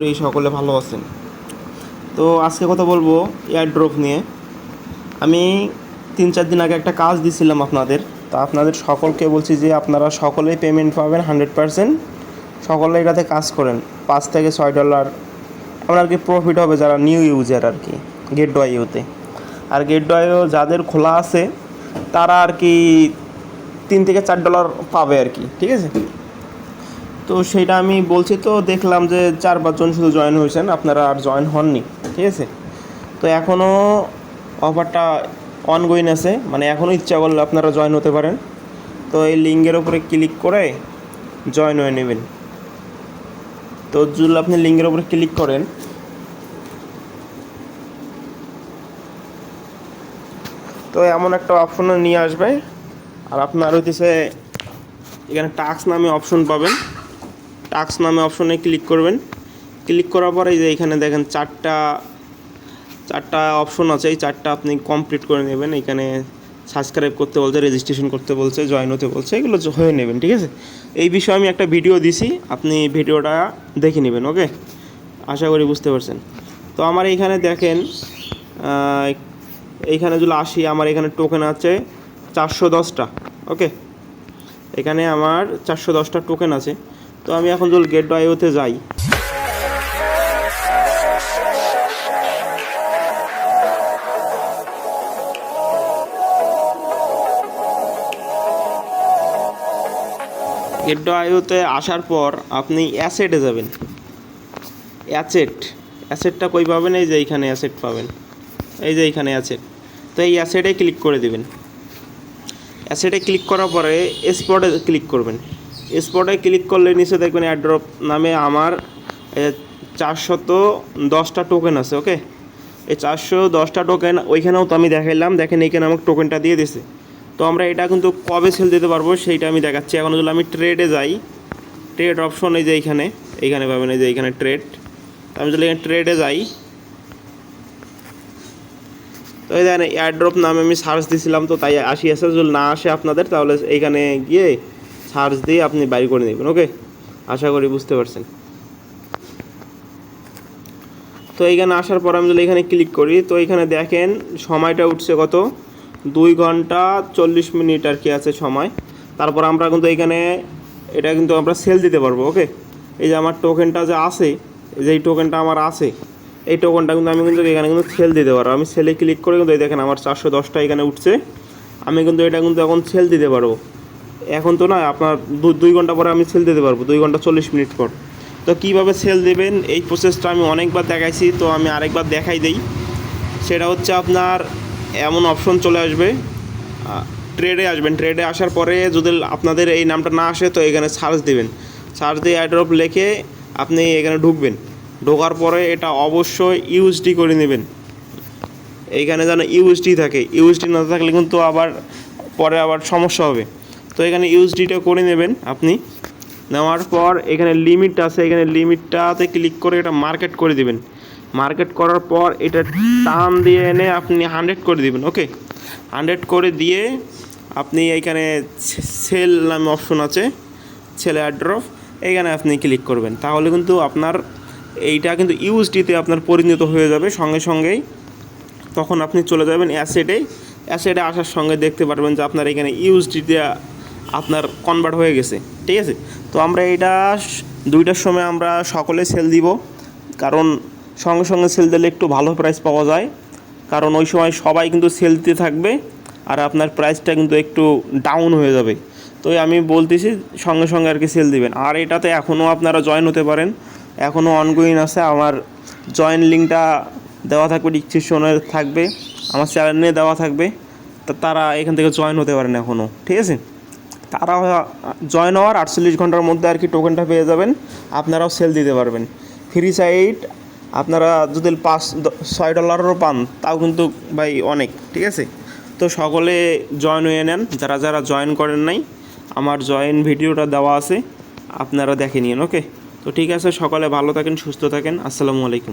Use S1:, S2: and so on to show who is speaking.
S1: এই সকলে ভালো আছেন। তো আজকে কথা বলব এয়ারড্রপ নিয়ে। আমি তিন চার দিন আগে একটা কাজ দিছিলাম আপনাদের। তা আপনাদের সকলকে বলছি যে আপনারা সকলেই পেমেন্ট পাবেন হান্ড্রেড পারসেন্ট সকলে এটাতে কাজ করেন। পাঁচ থেকে ছয় ডলার আমার আর কি প্রফিট হবে যারা নিউ ইউজার আর কি গেট ডোয়াইওতে আর গেট ডোয়াইও যাদের খোলা আছে, তারা আর কি তিন থেকে চার ডলার পাবে আর কি, ঠিক আছে? তো সেটা আমি বলছি তো, দেখলাম যে চার পাঁচজন শুধু জয়েন হয়েছেন, আপনারা আর জয়েন হননি, ঠিক আছে? তো এখনও অফারটা অনগোয়িং আছে মানে এখনও ইচ্ছা করলে আপনারা জয়েন হতে পারেন। তো এই লিঙ্কের ওপরে ক্লিক করে জয়েন হয়ে নেবেন। তো যদি আপনি লিঙ্কের উপরে ক্লিক করেন, তো এমন একটা অপশন নিয়ে আসবে। আর আপনার হইতেছে এখানে টাক্স নামে অপশন পাবেন। টাক্স নামে অপশনে ক্লিক করবেন। ক্লিক করার পরে যে এখানে দেখেন চারটা চারটা অপশন আছে। এই চারটা আপনি কমপ্লিট করে নেবেন। এখানে সাবস্ক্রাইব করতে বলছে রেজিস্ট্রেশন করতে বলছে জয়েন হতে বলছে, এগুলো হয়ে নেবেন, ঠিক আছে? এই বিষয়ে আমি একটা ভিডিও দিছি, আপনি ভিডিওটা দেখে নেবেন ওকে আশা করি বুঝতে পারছেন। তো আমার এইখানে দেখেন এইখানে যদি আসি, আমার এখানে টোকেন আছে চারশো দশটা ওকে এখানে আমার চারশো দশটা টোকেন আছে। তো আমি এখন যদি গেট ডয়েতে যাই। গেট ডয়েতে আসার পর আপনি অ্যাসেটে যাবেন। অ্যাসেট অ্যাসেটটা কই পাবেন? এই যে এইখানে অ্যাসেট পাবেন। এই যে এইখানে অ্যাসেট তো এই অ্যাসেটে ক্লিক করে দিবেন। অ্যাসেটে ক্লিক করার পরে স্পটে ক্লিক করবেন। স্পটে ক্লিক করলে নিচে দেখবেন অ্যাড্রপ নামে আমার চারশত দশটা টোকেন আছে ওকে এই চারশো দশটা টোকেন ওইখানেও তো আমি দেখাইলাম, দেখেন এইখানে আমাকে টোকেনটা দিয়ে দিছে। তো আমরা এটা কিন্তু কবে সেল দিতে পারব সেইটা আমি দেখাচ্ছি। এখন যদি আমি ট্রেডে যাই ট্রেড অপশন এই যে এইখানে এইখানে পাবেন এই যে এইখানে ট্রেড আমি যদি এখানে ট্রেডে যাই, তো এই দেখেন এয়ারড্রপ নামে আমি সার্চ দিছিলাম, তো তাই আসি আসে যদি না আসে আপনাদের, তাহলে এইখানে গিয়ে সার্চ দিয়ে আপনি বাইর করে নেবেন ওকে আশা করি বুঝতে পারছেন। তো এইখানে আসার পর আমি যদি এখানে ক্লিক করি, তো এখানে দেখেন সময়টা উঠছে কত? দুই ঘণ্টা চল্লিশ মিনিট আর কি আছে সময়। তারপর আমরা কিন্তু এখানে, এটা কিন্তু আমরা সেল দিতে পারব ওকে এই যে আমার টোকেনটা যে আছে, এই যে এই টোকেনটা আমার আছে, এই টোকেনটা কিন্তু আমি কিন্তু এখানে কিন্তু সেল দিতে পারব। আমি সেলে ক্লিক করে কিন্তু এই দেখেন আমার চারশো দশটা এখানে উঠছে। আমি কিন্তু এটা কিন্তু এখন সেল দিতে পারব। এখন তো না, আপনার দুই ঘণ্টা পরে আমি সেল দিতে পারব, দুই ঘণ্টা চল্লিশ মিনিট পর। তো কীভাবে সেল দেবেন? এই প্রসেসটা আমি অনেকবার দেখাইছি, তো আমি আরেকবার দেখাই দেই। সেটা হচ্ছে আপনার এমন অপশন চলে আসবে ট্রেডে আসবেন। ট্রেডে আসার পরে যদি আপনাদের এই নামটা না আসে, তো এখানে সার্চ দেবেন। সার্চ দিয়ে অ্যাড্রপ লিখে আপনি এখানে ঢুকবেন। ঢোকার পরে এটা অবশ্যই ইউএসডি করে নেবেন। এইখানে যেন ইউএসডি থাকে। ইউএসডি না থাকলে কিন্তু আবার, পরে আবার সমস্যা হবে। তো এখানে ইউএসডিটা করে নেবেন আপনি। নেওয়ার পর এখানে লিমিট আছে, এখানে লিমিটটাতে ক্লিক করে এটা মার্কেট করে দিবেন। মার্কেট করার পর এটা টান দিয়ে এনে আপনি হান্ড্রেড করে দিবেন ওকে হান্ড্রেড করে দিয়ে আপনি এইখানে সেল নামে অপশন আছে ছেলে অ্যাড্রপ এখানে আপনি ক্লিক করবেন। তাহলে কিন্তু আপনার এইটা কিন্তু ইউএসডিতে আপনার পরিণত হয়ে যাবে সঙ্গে সঙ্গেই। তখন আপনি চলে যাবেন অ্যাসেডে অ্যাসেডে আসার সঙ্গে দেখতে পারবেন যে আপনার এখানে ইউএসডিতে আপনার কনভার্ট হয়ে গেছে, ঠিক আছে? তো আমরা এটা দুইটার সময় আমরা সকলে সেল দিব, কারণ সঙ্গে সঙ্গে সেল দিলে একটু ভালো প্রাইস পাওয়া যায়। কারণ ওই সময় সবাই কিন্তু সেল দিতে থাকবে, আর আপনার প্রাইসটা কিন্তু একটু ডাউন হয়ে যাবে। তো আমি বলতেছি, সঙ্গে সঙ্গে আর কি সেল দিবেন। আর এটাতে এখনও আপনারা জয়েন হতে পারেন। এখনও অনগোয়িং আছে, আমার জয়েন লিঙ্কটা দেওয়া থাকবে ডিসক্রিপশনে থাকবে, আমার চ্যানেলে দেওয়া থাকবে। তা তারা এখান থেকে জয়েন হতে পারেন এখনও, ঠিক আছে? তারা জয়েন হওয়ার আটচল্লিশ ঘণ্টার মধ্যে আর কি টোকেনটা পেয়ে যাবেন। আপনারাও সেল দিতে পারবেন। ফ্রি সাইট আপনারা যদি পাঁচ ছয় ডলারও পান, তাও কিন্তু ভাই অনেক, ঠিক আছে? তো সকলে জয়েন হয়ে নেন। যারা যারা জয়েন করেন নাই, আমার জয়েন ভিডিওটা দেওয়া আছে, আপনারা দেখে নিন ওকে তো ঠিক আছে, সকলে ভালো থাকেন, সুস্থ থাকেন। আসসালামু আলাইকুম।